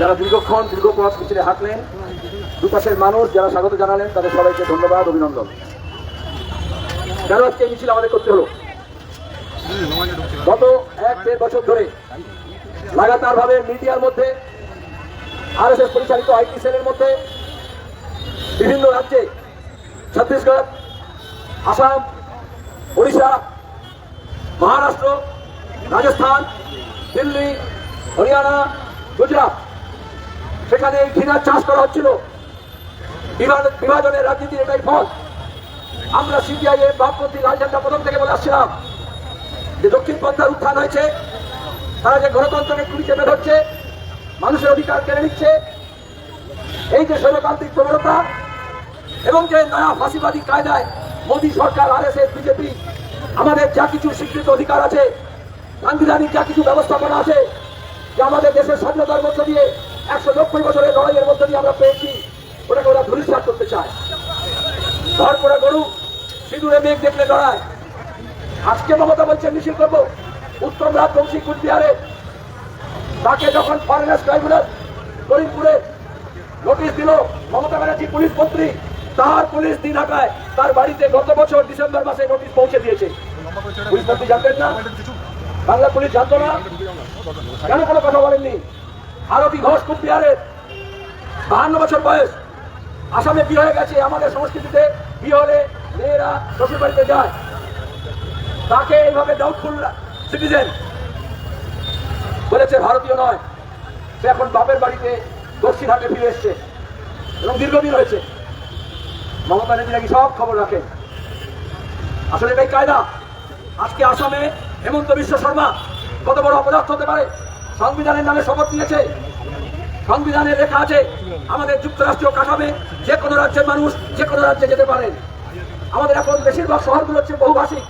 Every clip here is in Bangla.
যারা দীর্ঘক্ষণ, দীর্ঘ পথ পিছনে হাঁটলেন, দুপাশের মানুষ যারা স্বাগত জানালেন, তাদের সবাইকে ধন্যবাদ, অভিনন্দন। কেন আজকে মিছিল আমাদের করতে হলো? গত এক, দেড় বছর ধরে লাগাতার ভাবে মিডিয়ার মধ্যে আর এস এস পরিচালিত আইটি সেলের মধ্যে বিভিন্ন রাজ্যে, ছত্তিশগড়, আসাম, ওড়িশা, মহারাষ্ট্র, রাজস্থান, দিল্লি, হরিয়ানা, গুজরাট সেখানে এই ঘৃণার চাষ করা হচ্ছিল। বিভাজন- বিভাজনের রাজনীতির এটাই ফল। আমরা সিপিআই এর বামপন্থী লাল প্রথম থেকে বলে আসছিলাম যে দক্ষিণ পন্থার উত্থান হয়েছে, তারা যে গণতন্ত্রকে কুড়ি চেপে ধরছে, মানুষের অধিকার কেড়ে নিচ্ছে, এই যে স্বৈরতান্ত্রিক প্রবণতা এবং যে নয়া ফাঁসিবাদী কায়দায় মোদী সরকার আর এস এস বিজেপি, আমাদের যা কিছু স্বীকৃত অধিকার আছে সাংবিধানিক যা কিছু ব্যবস্থাপনা আছে, যে আমাদের দেশের স্বাধীনতার মধ্য দিয়ে একশো নব্বই বছরের লড়াইয়ের মধ্য দিয়ে আমরা পেয়েছি, ওটাকে ওরা ধূলিসাৎ করতে চায়। ধর করে গরু, সিঁদুরে মেঘ দেখলে ডরায় আজকে মমতা বলছে মিছিল করব। উত্তম রাজবংশী কুচবিহারে। তাকে যখন ফরেনার্স ট্রাইব্যুনাল করিমপুরে নোটিশ দিল, মমতা ব্যানার্জি পুলিশ মন্ত্রী, তার পুলিশ দিন ঢাকায়, তার বাড়িতে গত বছর ডিসেম্বর মাসে নোটিশ পৌঁছে দিয়েছে। পুলিশ মন্ত্রী জানতেন না? বাংলা পুলিশ জানতো না? কেন কোনো কথা বলেননি? আরতি ঘোষ কুচবিহারের বাহান্ন বছর বয়স। আসামে বিয়ে হয়ে গেছে, আমাদের সংস্কৃতিতে বিয়ে হলে মেয়েরা শ্বশুর বাড়িতে যায়। তাকে এইভাবে ডাউটফুল সিটিজেন বলেছে ভারতীয় নয়। সে এখন বাপের বাড়িতে দক্ষিণহাটে ফিরে এসছে এবং দীর্ঘদিন হয়েছে মমতা ব্যানার্জি নাকি সব খবর রাখেন আসলে এটাই কায়দা। আজকে আসামে হেমন্ত বিশ্ব শর্মা কত বড় অপরাধ হতে পারে? সংবিধানের নামে শপথ নিয়েছে। সংবিধানে লেখা আছে, আমাদের যুক্তরাষ্ট্রীয় কাঠামে, যে কোনো রাজ্যের মানুষ যে কোনো রাজ্যে যেতে পারেন আমাদের এখন বেশিরভাগ শহরগুলো হচ্ছে বহুভাষিক,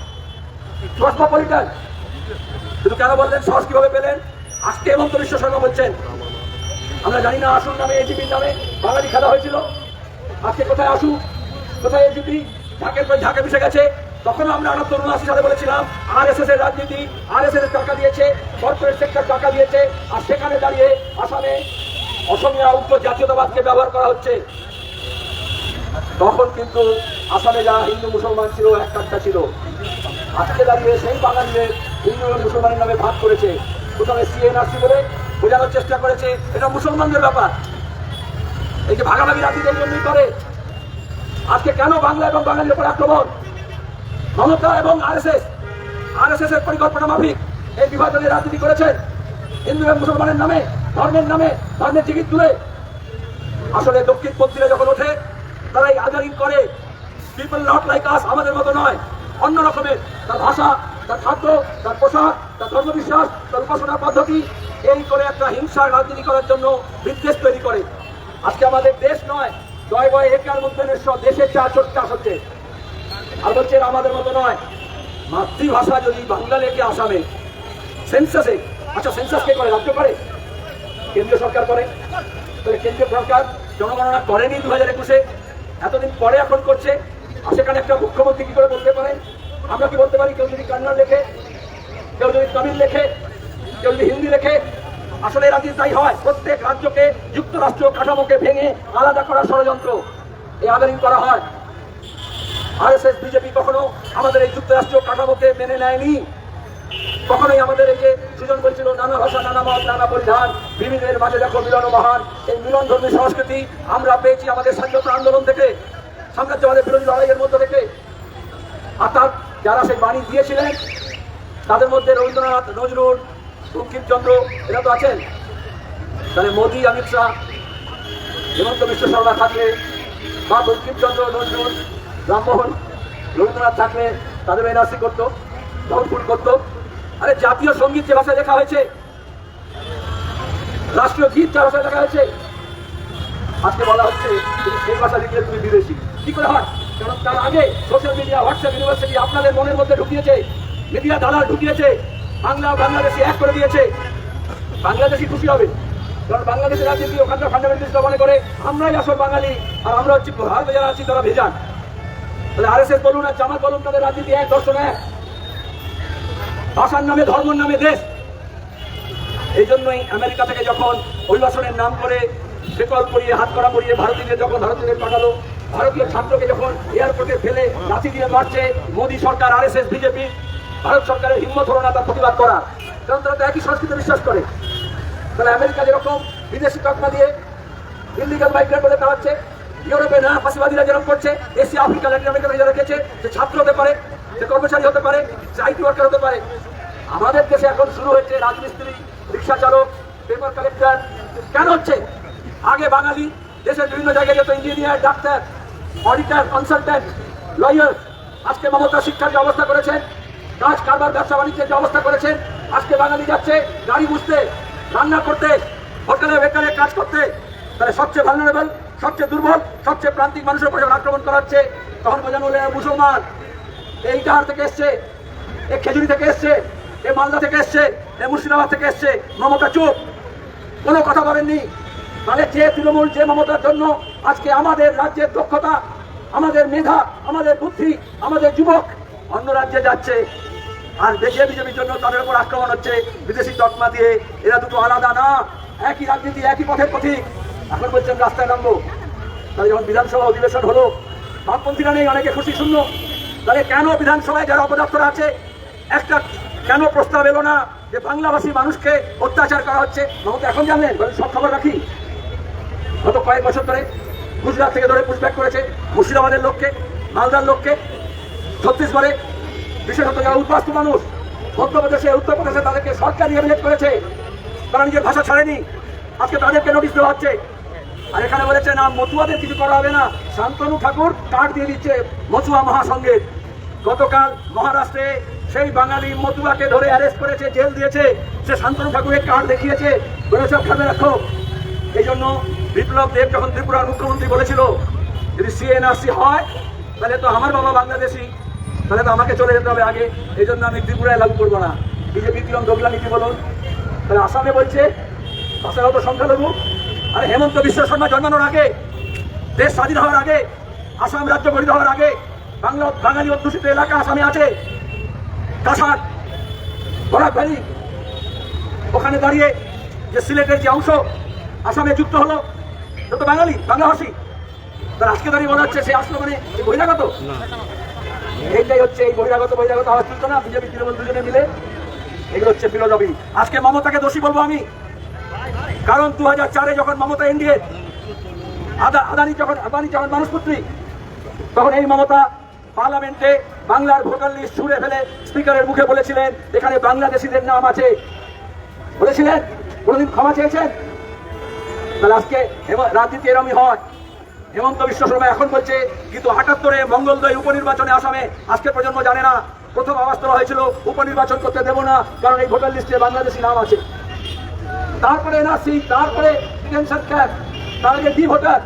কসমোপলিটন। কিন্তু কেন বললেন সাহস কীভাবে পেলেন? আজকে হেমন্ত বিশ্ব শর্মা বলছেন। আমরা জানি না আসুন নামে এজিপির নামে বাঙালি খেলা হয়েছিল। আজকে কোথায় আসুক? কোথায় এজিপি ঝাঁকের পর ঝাঁকে মিশে গেছে। তখন আমরা আনন্দ উনআশি সালে বলেছিলাম আর এস এস এর রাজনীতি আর এস এস এর টাকা দিয়েছে কর্পোরেট সেক্টর টাকা দিয়েছে, আর সেখানে দাঁড়িয়ে আসামে অসমীয়া উত্তর জাতীয়তাবাদকে ব্যবহার করা হচ্ছে। তখন কিন্তু আসামে যারা হিন্দু মুসলমান ছিল, এক কাঠটা ছিল। আজকে দাঁড়িয়ে সেই বাঙালিদের হিন্দু মুসলমানের নামে ভাগ করেছে। প্রথমে সিএনআরসি বলে বোঝানোর চেষ্টা করেছে, এটা মুসলমানদের ব্যাপার। এই যে ভাগাভাগি রাজনীতি জন্যই করে। আজকে কেন বাংলা এবং বাঙালির উপর আক্রমণ? মমতা এবং আরএসএস। আরএসএস এর পরিকল্পনা মাফিক। এই বিভাজনের রাজনীতি করেছেন হিন্দু এবং মুসলমানের নামে, ধর্মের নামে, ধর্মের টিকিট তুলে। আসলে দক্ষিণপন্থীরা যখন ওঠে তারা এই করে। পিপল নট লাইক আস আমাদের মতো নয়। অন্য রকমের। তার ভাষা, তার খাদ্য, তার পোশাক, তার ধর্মবিশ্বাস, তার উপাসনার পদ্ধতি, এই করে একটা হিংসার রাজনীতি করার জন্য বিদ্বেষ তৈরি করে। আজকে আমাদের দেশ নয় জয় বয় একার মধ্যে দেশের চা চোট চাষ হচ্ছে। আর বলছে আমাদের মতো নয়। মাতৃভাষা যদি বাংলা লেখে আসামে সেন্সাসে আচ্ছা সেন্সাস কে করে? রাজ্য করে? কেন্দ্রীয় সরকার করে? তাহলে কেন্দ্রীয় সরকার জনগণনা করেনি দু হাজার একুশে। এতদিন পরে এখন করছে। আর সেখানে একটা মুখ্যমন্ত্রী কি করে বলতে পারেন আমরা কি বলতে পারি? কেউ যদি কান্নাড় লেখে, কেউ যদি তামিল লেখে, কেউ যদি হিন্দি লেখে, আসলে কিন্তু তাই হয়, প্রত্যেক রাজ্যকে যুক্তরাষ্ট্রীয় কাঠামোকে ভেঙে আলাদা করার ষড়যন্ত্র এই আদারিং করা হয়। আরএসএস, বিজেপি কখনো আমাদের এই যুক্তরাষ্ট্রীয় কাঠামোকে মেনে নেয়নি। কখনোই আমাদের এই যে সুজন বলছিল, নানা ভাষা, নানা মত, নানা পরিধান বিবিধের মাঝে দেখো মিলন মহান। এই মিলন ধর্মী সংস্কৃতি আমরা পেয়েছি আমাদের স্বাধীনতা আন্দোলন থেকে, সাম্রাজ্যবাদের বিরোধী লড়াইয়ের মধ্যে থেকে। আর তার যারা সেই বাণী দিয়েছিলেন, তাদের মধ্যে রবীন্দ্রনাথ, নজরুল, বঙ্কিমচন্দ্র, এরা তো আছেন। তাহলে মোদী, অমিত শাহ, হেমন্ত বিশ্ব শর্মা থাকলে বা বঙ্কিমচন্দ্র, নজরুল রামমোহন, রবীন্দ্রনাথ থাকলে তাদের এনআরসি করতো দৌড়ফুল করতো। আরে, জাতীয় সংগীত যে ভাষায় লেখা হয়েছে, রাষ্ট্রীয় গীত যে ভাষায় লেখা হয়েছে, আজকে বলা হচ্ছে সেই ভাষা লিখলে তুমি বিদেশি। কি করে হয়? কারণ তার আগে সোশ্যাল মিডিয়া হোয়াটসঅ্যাপ ইউনিভার্সিটি আপনাদের মনের মধ্যে ঢুকিয়েছে মিডিয়া দালাল ঢুকিয়েছে, বাংলা বাংলাদেশি এক করে দিয়েছে। বাংলাদেশি খুশি হবে। কারণ বাংলাদেশের রাজনীতি ওখানকার ফান্ডামেন্টালিস্টরা মনে করে, আমরাই আসল বাঙালি, আর আমরা হচ্ছে ভারতে যারা আছি তারা ভেজান তাহলে আর এস এস বলুন আর জামাত বলুন, তাদের রাজনীতি এক, দর্শন এক। ভাষার নামে, ধর্মের নামে দেশ। এই জন্যই আমেরিকা থেকে যখন অভিবাসনের নাম করে শেকল পরিয়ে, হাত করা পরিয়ে ভারতীয়দের যখন ভারতীয়দের পাঠালো, ভারতীয় ছাত্রকে যখন এয়ারপোর্টে ফেলে লাঠি দিয়ে মারছে মোদী সরকার R S S BJP, Bharat সরকারের হিম্মত হলো না তার প্রতিবাদ করা কারণ তারা তো একই সংস্কৃতি বিশ্বাস করে। তাহলে আমেরিকা যেরকম বিদেশি তকমা দিয়ে ইলিগাল মাইগ্রেন্ট বলে তাড়াচ্ছে ইউরোপে না ফাঁসিবাদীরা যেরকম করছে, এশিয়া, আফ্রিকা ল্যাটিন আমেরিকা যারা রেখেছে সে ছাত্র হতে পারে, সে কর্মচারী হতে পারে, সে আইটি ওয়ার্কার হতে পারে। আমাদের দেশে এখন শুরু হয়েছে রাজমিস্ত্রি, রিক্সা চালক পেপার কালেক্টর কেন হচ্ছে? আগে বাঙালি দেশের বিভিন্ন জায়গায় যেত engineer doctor auditor consultant lawyer আজকে মমতা শিক্ষার যে অবস্থা করেছেন কাজ কারবার ব্যবসা বাণিজ্যের যে অবস্থা করেছেন, আজকে বাঙালি যাচ্ছে গাড়ি বুঝতে, রান্না করতে, হোটেলে, বেকারে কাজ করতে। তাহলে সবচেয়ে ভালনারেবল সবচেয়ে দুর্বল, সবচেয়ে প্রান্তিক মানুষের উপর আক্রমণ করা হচ্ছে তখন বোঝানো হলে মুসলমান। এই ইটাহার থেকে এসছে? এ খেজুরি থেকে এসছে? এ মালদা থেকে এসছে? এ মুর্শিদাবাদ থেকে এসছে? মমতা চুপ। কোনো কথা বলেননি। তাহলে যে তৃণমূল, যে মমতার জন্য আজকে আমাদের রাজ্যের দক্ষতা, আমাদের মেধা, আমাদের বুদ্ধি, আমাদের যুবক অন্য রাজ্যে যাচ্ছে। আর দেশে বিজেপির জন্য তাদের উপর আক্রমণ হচ্ছে। বিদেশি তকমা দিয়ে এরা দুটো আলাদা না। একই রাজনীতি, একই পথের পথিক। এখন বলছেন রাস্তায় নামবো। তাহলে যখন বিধানসভা অধিবেশন হলো, বামপন্থীরা নেই, অনেকে খুশি শূন্য। তাহলে কেন বিধানসভায় যারা অপদপ্তর আছে, একটা কেন প্রস্তাব এলো না যে বাংলাভাষী মানুষকে অত্যাচার করা হচ্ছে? মমতা এখন জানলেন সব খবর রাখি। গত কয়েক বছর ধরে গুজরাট থেকে ধরে পুষব্যাক করেছে মুর্শিদাবাদের লোককে, মালদার লোককে। ছত্তিশগড়ে বিশেষত যারা উদ্বাস্তু মানুষ, মধ্যপ্রদেশে, উত্তরপ্রদেশে তাদেরকে সরকার রিহেবিলেট করেছে। তারা নিজের ভাষা ছাড়েনি। আজকে তাদেরকে নোটিশ দেওয়া হচ্ছে আর এখানে বলেছে না মতুয়াদের কিছু করা হবে না। শান্তনু ঠাকুর কার্ড দিয়ে দিচ্ছে মতুয়া মহাসংঘের গতকাল মহারাষ্ট্রে সেই বাঙালি মতুয়াকে ধরে অ্যারেস্ট করেছে, জেল দিয়েছে। সে শান্তনু ঠাকুরের কার্ড দেখিয়েছে। বলে সব খাবে রাখো। এই জন্য বিপ্লব দেব যখন ত্রিপুরার মুখ্যমন্ত্রী বলেছিল, যদি সিএনআরসি হয়, তাহলে তো আমার বাবা বাংলাদেশি, তাহলে তো আমাকে চলে যেতে হবে আগে। এই জন্য আমি ত্রিপুরায় লাগু করব না। বিজেপি কিরম দোগলা নীতি বলুন। তাহলে আসামে বলছে ভাষাগত সংখ্যালঘু। আরে হেমন্ত বিশ্ব শর্মা জন্মানোর আগে দেশ স্বাধীন হওয়ার আগে আসাম রাজ্য গঠিত হওয়ার আগে বাংলা বাঙালি অধ্যুষিত এলাকা আসামে আছে কাছাড় বরাক ভ্যালি। ওখানে দাঁড়িয়ে যে সিলেটের যে অংশ আসামে যুক্ত হলো তো বাঙালি বাংলাভাষী তার আজকে দাঁড়িয়ে বলা হচ্ছে সে আসলো মানে বহিরাগত। এইটাই হচ্ছে এই বহিরাগত বহিরাগত আওয়াজ তুলতো না বিজেপি তৃণমূল দুজনে মিলে। এগুলো হচ্ছে ফিলোজফি আজকে মমতাকে দোষী বলব আমি। কারণ দু চারে যখন মমতা এনডিএ, আদা আদানি যখন আদানি যখন মানুষপুত্রী তখন এই মমতা পার্লামেন্টে বাংলার ভোটার লিস্ট ছুড়ে ফেলে স্পিকারের মুখে বলেছিলেন, এখানে বাংলাদেশিদের নাম আছে। বলেছিলেন? কোনোদিন ক্ষমা চেয়েছেন? তাহলে আজকে রাজনীতি এরমই হয়। হেমন্ত বিশ্ব শর্মা এখন বলছে, কিন্তু আটাত্তরে মঙ্গলদয় উপনির্বাচনে আসামে আজকের প্রজন্ম জানে না। প্রথম তোলা হয়েছিল, উপনির্বাচন করতে দেবো না, কারণ এই ভোটার লিস্টে বাংলাদেশি নাম আছে। তারপরে এনআরসি, তারপরে টেনশন ক্যাপ তার আগে ডি ভোটার।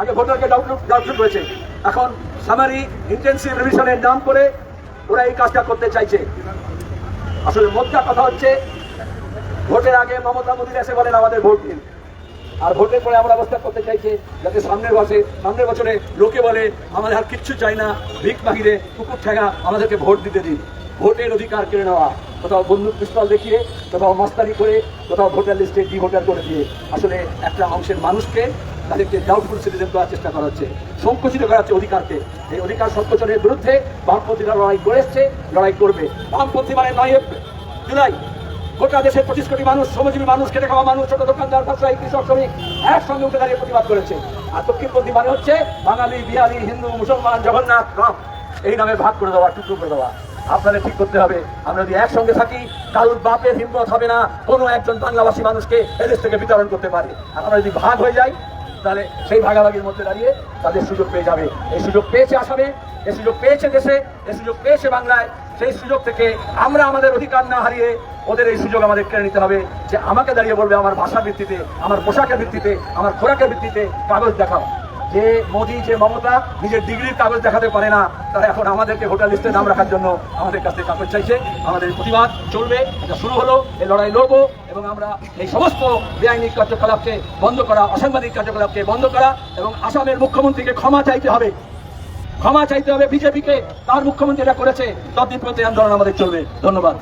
আগে ভোটারকে ডাউটলুট ডাউটলুট হয়েছে এখন সামারি ইন্টেন্সিভ রিভিশনের নাম করে ওরা এই কাজটা করতে চাইছে। আসলে মোদ্দা কথা হচ্ছে, ভোটের আগে মমতা মোদী এসে বলেন আমাদের ভোট দিন। আর ভোটের পরে আমরা অবস্থা করতে চাইছে যাতে সামনের বছরে সামনের বছরে লোকে বলে, আমাদের আর কিচ্ছু চাই না, ভিক বাহিরে কুকুর ঠেঙা আমাদেরকে ভোট দিতে দিন। ভোটের অধিকার কেড়ে নেওয়া। কোথাও বন্দুক পিস্তল দেখিয়ে, কোথাও মাস্তানি করে, কোথাও ভোটার লিস্টে ডি ভোটার করে দিয়ে আসলে একটা অংশের মানুষকে তাদেরকে ডাউটফুল সিটিজেন করার চেষ্টা করা হচ্ছে, সংকুচিত করা হচ্ছে অধিকারকে। এই অধিকার সংকোচনের বিরুদ্ধে বামপন্থীরা লড়াই করে এসছে, লড়াই করবে। বামপন্থী মানে নয় জুলাই। গোটা দেশের পঁচিশ কোটি মানুষ, শ্রমজীবী মানুষ, খেটে খাওয়া মানুষ, ছোট দোকানদার, ব্যবসায়ী, কৃষক, শ্রমিক একসঙ্গে উঠে দাঁড়িয়ে প্রতিবাদ করেছে। আর দক্ষিণপন্থী মানে হচ্ছে বাঙালি, বিহারি, হিন্দু, মুসলমান, জগন্নাথ, রাম। এই নামে ভাগ করে দেওয়া, টুকরো করে দেওয়া। আপনাদের ঠিক করতে হবে। আমরা যদি একসঙ্গে থাকি, কারোর বাপের হিম্মত হবে না, কোনো একজন বাংলাভাষী মানুষকে এদেশ থেকে বিতরণ করতে পারে। আর আমরা যদি ভাগ হয়ে যাই, তাহলে সেই ভাগাভাগির মধ্যে দাঁড়িয়ে তাদের সুযোগ পেয়ে যাবে। এই সুযোগ পেয়েছে আসামে, এই সুযোগ পেয়েছে দেশে, এই সুযোগ পেয়েছে বাংলায়। সেই সুযোগ থেকে আমরা আমাদের অধিকার না হারিয়ে ওদের এই সুযোগ আমাদের কেড়ে নিতে হবে। যে আমাকে দাঁড়িয়ে বলবে আমার ভাষার ভিত্তিতে, আমার পোশাকের ভিত্তিতে, আমার খোরাকের ভিত্তিতে কাগজ দেখাও। যে মোদি, যে মমতা নিজের ডিগ্রির কাগজ দেখাতে পারে না, তারা এখন আমাদেরকে ভোটার লিস্টে নাম রাখার জন্য আমাদের কাছ থেকে কাগজ চাইছে। আমাদের প্রতিবাদ চলবে, এটা শুরু হলো, এই লড়াই লড়বো এবং আমরা এই সমস্ত বেআইনি কার্যকলাপকে বন্ধ করা, অসাংবাদিক কার্যকলাপকে বন্ধ করা এবং আসামের মুখ্যমন্ত্রীকে ক্ষমা চাইতে হবে। ক্ষমা চাইতে হবে বিজেপিকে, তার মুখ্যমন্ত্রী এটা করেছে তদ্দিন প্রতি আন্দোলন আমাদের চলবে। ধন্যবাদ।